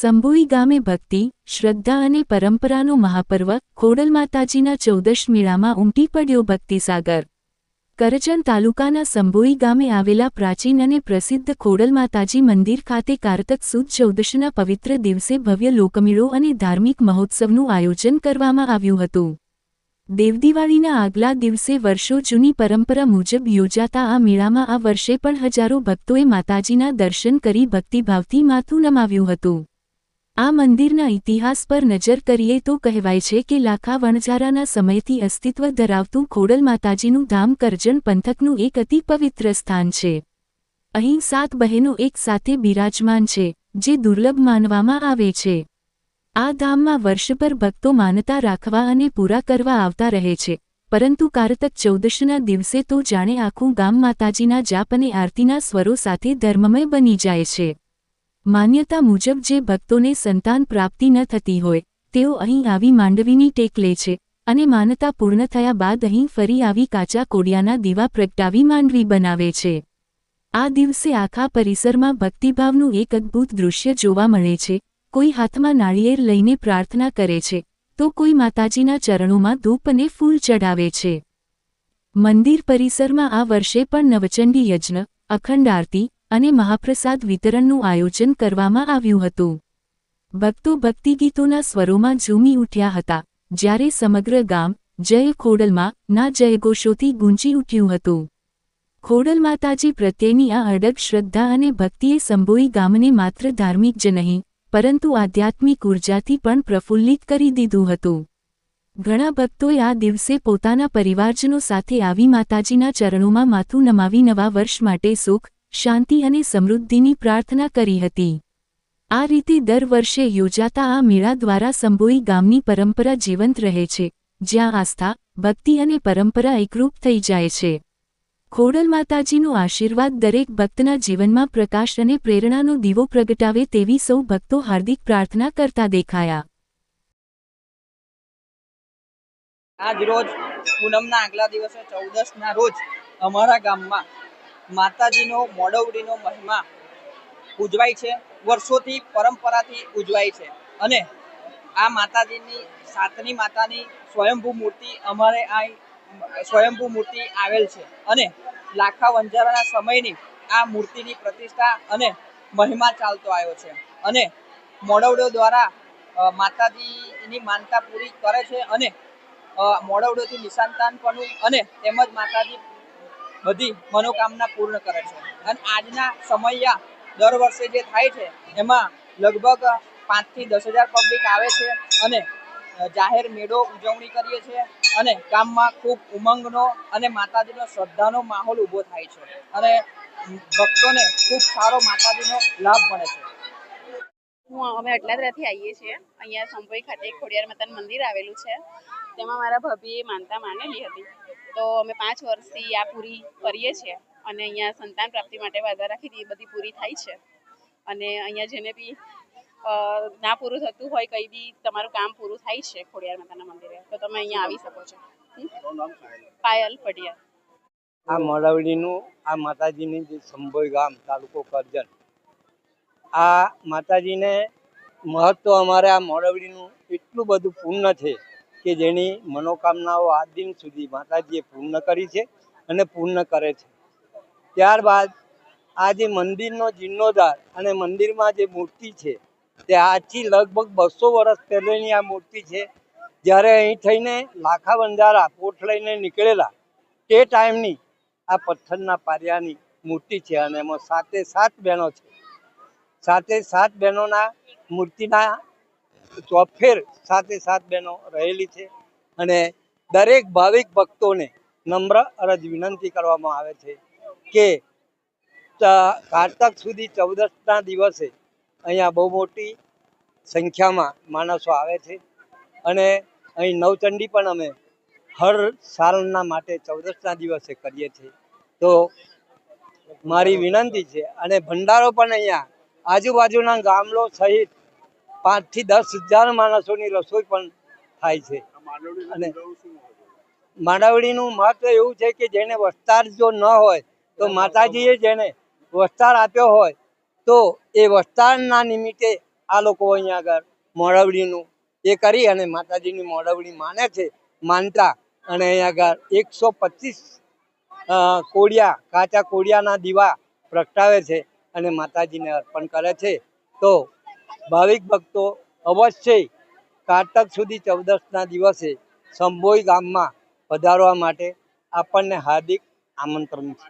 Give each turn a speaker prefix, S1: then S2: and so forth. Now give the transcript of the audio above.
S1: સંભોઈ ગામે ભક્તિ, શ્રદ્ધા અને પરંપરાનો મહાપર્વ ખોડલ માતાજીના ચૌદશ મેળામાં ઉમટી પડ્યો ભક્તિસાગર. કરજણ તાલુકાના સંભોઈ ગામે આવેલા પ્રાચીન અને પ્રસિદ્ધ ખોડલ માતાજી મંદિર ખાતે કારતક સુદ ચૌદશના પવિત્ર દિવસે ભવ્ય લોકમેળો અને ધાર્મિક મહોત્સવનું આયોજન કરવામાં આવ્યું હતું. દેવદિવાળીના આગલા દિવસે વર્ષો જૂની પરંપરા મુજબ યોજાતા આ મેળામાં આ વર્ષે પણ હજારો ભક્તોએ માતાજીના દર્શન કરી ભક્તિભાવથી માથું નમાવ્યું હતું. આ મંદિરના ઇતિહાસ પર નજર કરીએ તો કહેવાય છે કે લાખા વણઝારાના સમયથી અસ્તિત્વ ધરાવતું ખોડલ માતાજીનું ધામ કરજણ પંથકનું એક અતિ પવિત્ર સ્થાન છે. અહીં સાત બહેનો એક સાથે બિરાજમાન છે, જે દુર્લભ માનવામાં આવે છે. આ ધામમાં વર્ષભર ભક્તો માનતા રાખવા અને પૂરા કરવા આવતા રહે છે, પરંતુ કારતક ચૌદશના દિવસે તો જાણે આખું ગામ માતાજીના જાપ અને આરતીના સ્વરો સાથે ધર્મમય બની જાય છે. માન્યતા મુજબ જે ભક્તોને સંતાન પ્રાપ્તિ ન થતી હોય, તેઓ અહીં આવી માંડવીની ટેક લે છે અને માનતા પૂર્ણ થયા બાદ અહીં ફરી આવી કાચા કોડિયાના દીવા પ્રગટાવી માંડવી બનાવે છે. આ દિવસે આખા પરિસરમાં ભક્તિભાવનું એક અદ્ભુત દૃશ્ય જોવા મળે છે. કોઈ હાથમાં નાળિયેર લઈને પ્રાર્થના કરે છે, તો કોઈ માતાજીના ચરણોમાં ધૂપ અને ફૂલ ચઢાવે છે. મંદિર પરિસરમાં આ વર્ષે પણ નવચંડી યજ્ઞ, અખંડ આરતી અને મહાપ્રસાદ વિતરણનું આયોજન કરવામાં આવ્યું હતું. ભક્તો ભક્તિગીતોના સ્વરોમાં ઝૂમી ઉઠ્યા હતા, જ્યારે સમગ્ર ગામ જય ખોડલમાં ના જયઘોષોથી ગુંજી ઉઠ્યું હતું. ખોડલ માતાજી પ્રત્યેની આ અડગ શ્રદ્ધા અને ભક્તિએ સંભોઈ ગામને માત્ર ધાર્મિક જ નહીં, પરંતુ આધ્યાત્મિક ઉર્જાથી પણ પ્રફુલ્લિત કરી દીધું હતું. ઘણા ભક્તોએ આ દિવસે પોતાના પરિવારજનો સાથે આવી માતાજીના ચરણોમાં માથું નમાવી નવા વર્ષ માટે સુખ શાંતિ અને સમૃદ્ધિની પ્રાર્થના કરી હતી. આ રીતે દર વર્ષે યોજાતા આ મેળા દ્વારા સંભોઈ ગામની પરંપરા જીવંત રહે છે, જ્યાં આસ્થા, ભક્તિ અને પરંપરા એકરૂપ થઈ જાય છે. ખોડલ માતાજીનો આશીર્વાદ દરેક ભક્તના જીવનમાં પ્રકાશ અને પ્રેરણાનો દીવો પ્રગટાવે તેવી સૌ ભક્તો હાર્દિક પ્રાર્થના કરતા દેખાયા.
S2: આજ રોજ પૂનમના આગલા દિવસે ચૌદસના રોજ અમારા ગામમાં માતાજીનો, મોડવડીનો મહિમા ઉજવાય છે, વર્ષોથી પરંપરાથી ઉજવાય છે. અને આ માતાજીની, સાતની માતાની સ્વયંભૂ મૂર્તિ અમારે આ સ્વયંભૂ મૂર્તિ આવેલ છે. અને લાખા વંજારાના સમયની આ મૂર્તિની પ્રતિષ્ઠા અને મહિમા ચાલતો આવ્યો છે. અને મોડવડો દ્વારા માતાજીની માનતા પૂરી કરે છે અને મોડવડોથી નિશાંતાન પણ અને તેમજ માતાજી બધી મનોકામના પૂર્ણ કરે છે. અને આજના સમયયા દર વર્ષે જે થાય છે, એમાં લગભગ પાંચથી દસ હજાર પબ્લિક આવે છે અને જાહેર મેળો ઉજવણી કરીએ છીએ અને ગામમાં ખૂબ ઉમંગનો અને માતાજીનો શ્રદ્ધાનો માહોલ ઊભો થાય છે. અને ભક્તોને ખૂબ સારો માતાજીનો લાભ મળે છે.
S3: હું અમે અટલાદરાથી આવીએ છીએ. અહીંયા સંભોઈ ખાતે ખોડિયાર માતાનું મંદિર આવેલું છે. તેમાં મારા ભાભીએ માનતા માનેલી હતી. તો અમે પાંચ વર્ષથી આ પૂરી કરીએ છીએ અને અહીંયા સંતાન પ્રાપ્તિ માટે વાદા રાખી એ બધી પૂરી થાય છે. અને અહીંયા જેને બી અ, ના પૂરું થતું હોય કંઈ બી તમારું કામ પૂરું થાય છે ખોડિયાર માતાના મંદિરે તો તમે અહીંયા આવી શકો છો. પાયલ પડિયા
S4: આ મોરવડીનું આ માતાજીની જે સંભોઈ ગામ તાલુકો કરજણ. આ માતાજીને મહત્વ અમારે આ મોરવડીનું એટલું બધું પૂર્ણ છે કે જેની મનોકામનાઓ આ દિન સુધી માતાજીએ પૂર્ણ કરી છે અને પૂર્ણ કરે છે. ત્યારબાદ આ જે મંદિરનો જીર્ણોદ્ધાર અને મંદિરમાં જે મૂર્તિ છે, તે આજથી લગભગ બસો વર્ષ પહેલેની આ મૂર્તિ છે. જ્યારે અહીં થઈને લાખા બંધારા પોટ લઈને નીકળેલા તે ટાઈમની આ પથ્થરના પારિયાની મૂર્તિ છે અને એમાં સાતે સાત બહેનો છે. સાતે સાત બહેનોના મૂર્તિના ચોફેર સાથે સાત બહેનો રહેલી છે અને દરેક ભાવિક ભક્તોને નમ્ર અરજ વિનંતી કરવામાં આવે છે કે કારતક સુધી ચૌદસના દિવસે અહીંયા બહુ મોટી સંખ્યામાં માણસો આવે છે અને અહીં નવચંડી પણ અમે હર સાલના માટે ચૌદસના દિવસે કરીએ છીએ. તો મારી વિનંતી છે અને ભંડારો પણ અહીંયા આજુબાજુના ગામડો સહિત પાંચથી દસ હજાર માણસોની રસોઈ પણ થાય છે. અને માંડવડીનું મહત્વ એવું છે કે જેને વસ્તાર જો ન હોય તો માતાજીએ જેને વસ્તાર આપ્યો હોય તો એ વસ્તારના નિમિત્તે આ લોકો અહીંયા આગળ મોડવડીનું એ કરી અને માતાજીની મોડવડી માને છે માનતા અને અહીંયા આગળ એકસો પચીસ કોડિયા કાચા કોડિયાના દીવા પ્રગટાવે છે અને માતાજીને અર્પણ કરે છે. તો ભાવિક ભક્તો અવશ્ય કારતક સુધી ચૌદસના દિવસે સંભોઈ ગામમાં પધારવા માટે આપણને હાર્દિક આમંત્રણ છે.